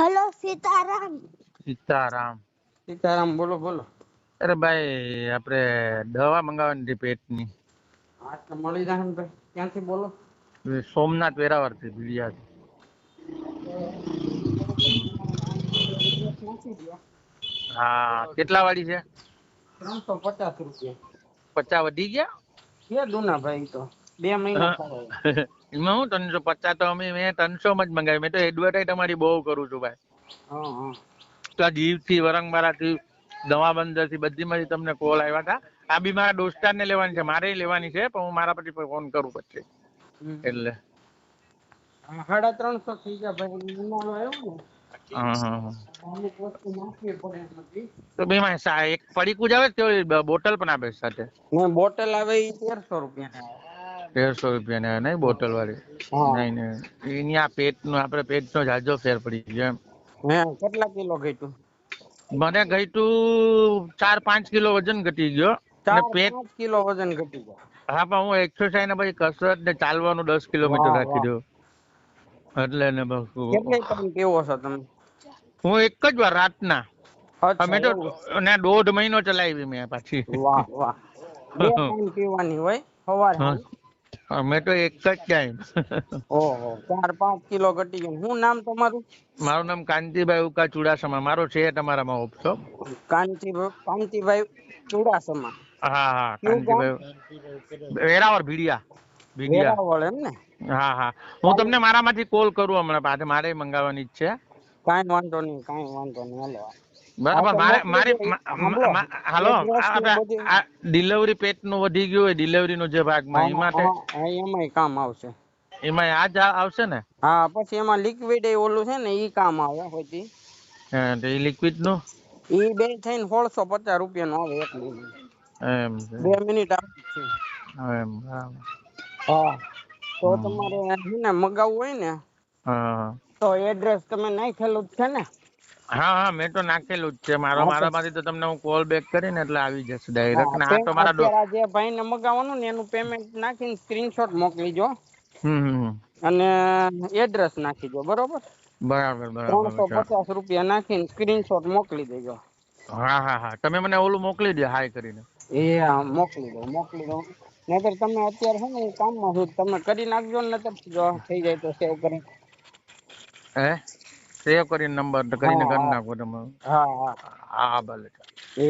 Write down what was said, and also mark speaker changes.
Speaker 1: Hello Sitaram.
Speaker 2: Sitaram.
Speaker 3: Sitaram બોલો બોલો.
Speaker 2: અરે ભાઈ આપણે દવા મંગાવવાની હતી પેટની.
Speaker 3: હા તો મળી જશે ને ભાઈ. ક્યાંથી બોલો?
Speaker 2: સોમનાથ વેરાવળથી ભીડિયા હા કેટલા વાળી છે?
Speaker 3: ત્રણસો પચાસ રૂપિયા.
Speaker 2: પચાસ વધી ગયા?
Speaker 3: છે દુના ભાઈ તો. બે મહિના
Speaker 2: એમાં હું ત્રણસો પચાસ તો અમે મેં ત્રણસો માં જ મંગાવી મેં તો એડવર્ટાઈઝ તમારી બહુ કરું છું ભાઈ. તો આ જીવથી વરંગમારા થી દવા બંદરથી બધીમાંથી તમને કોલ આવ્યા હતા આ બી મારા દોસ્તારને લેવાની છે. મારે લેવાની છે પણ હું મારા પછી ફોન કરું પછી. એટલે.
Speaker 3: સાડા ત્રણસો થઈ ગયા ભાઈ. ઉનાળો આવ્યો ને.
Speaker 2: તો એક આવે બોટલ પણ આપે સાથે?
Speaker 3: બોટલ આવે તેરસો રૂપિયા
Speaker 2: તેરસો રૂપિયા ને નહીં? બોટલ વાળી નહીં નહીં. એની આ આપણે પેટનો જાજો ફેર પડી ગયો એમ.
Speaker 3: કેટલા કિલો ઘટ્યું?
Speaker 2: મને ઘટ્યું ચાર પાંચ કિલો વજન ઘટી ગયો.
Speaker 3: ચાર
Speaker 2: પેટ
Speaker 3: પાંચ કિલો વજન ઘટી ગયો.
Speaker 2: હા પણ હું એક્સરસાઇઝ ને પછી કસરત ને ચાલવાનું દસ કિલોમીટર રાખી. દઉં. એટલે ને બસ
Speaker 3: કેટલી ટાઈમ પીવો છો તમે?
Speaker 2: હું એક જ વાર રાતના. અમે તો ને દોઢ મહિનો ચલાવી મેં પાછી.
Speaker 3: વાહ વાહ. બે ટાઈમ પીવાની હોય સવારે.
Speaker 2: અમે તો એક જ ટાઈમ
Speaker 3: ઓહો ચાર પાંચ કિલો ઘટી ગયું. શું નામ તમારું?
Speaker 2: મારું નામ કાંતિભાઈ ઉકા ચુડાસમા. મારો છે તમારામાં ઓપ્શો
Speaker 3: કાંતિભાઈ કાંતિભાઈ ચુડાસમા.
Speaker 2: હા હા કાંતિભાઈ. વેરાવળ ભીડિયા ભીડિયા.
Speaker 3: વેરાવળ એમ ને?
Speaker 2: હા હા. હું તમને મારામાંથી કોલ કરું હમણાં પાછે. મારે મંગાવવાની જ છે.
Speaker 3: કાંઈ વાંધો નહીં કઈ વાંધો નહીં હાલો.
Speaker 2: બરાબર મારે મારી આ
Speaker 3: ને
Speaker 2: આપણે આ ડિલિવરી પેટનું વધી ગયું હોય ડિલિવરી નો જે
Speaker 3: એમાંય કામ આવશે.
Speaker 2: એમાં આ જ આવશે ને?
Speaker 3: હા પછી એમાં લિક્વિડ ઓલું છે ને ઈ કામ આવે પછી
Speaker 2: હા, તો લિક્વિડનું
Speaker 3: ઈ બે થઈને સોળસો પચાસ રૂપિયા નો આવે એક મિનિટ
Speaker 2: એમ
Speaker 3: બે મિનિટ આવે
Speaker 2: એમ હા
Speaker 3: તો તમારે ને મગાવવું હોય ને
Speaker 2: હા.
Speaker 3: તો એડ્રેસ તમે નાખેલું જ છે ને?
Speaker 2: હા હા મેં તો નાખેલું જ છે. મારો મારામાંથી તો તમને હું કોલ બેક કરીને એટલે આવી જશે ડાયરેક્ટ ને આ તો મારા
Speaker 3: જે ભાઈને મગાવવાનું ને એનું પેમેન્ટ નાખીને સ્ક્રીનશોટ મોકલીજો
Speaker 2: હમ.
Speaker 3: અને એડ્રેસ નાખીજો બરોબર?
Speaker 2: બરાબર
Speaker 3: ત્રણસો પચાસ રૂપિયા નાખીને સ્ક્રીનશોટ મોકલી દેજો.
Speaker 2: હા હા હા. તમે મને ઓલું મોકલી દો હાય કરીને.
Speaker 3: એ હા મોકલી દો મોકલી દો. નહીતર તમે અત્યારે છે ને કામમાં છું તમે કરી નાખજો ને નહીતર જો થઈ જાય તો સેવ કરી
Speaker 2: હે? સેવ કરીને નંબર કરીને કરી નાખો તમે.
Speaker 3: હા હા.
Speaker 2: હા ભલે.
Speaker 3: એ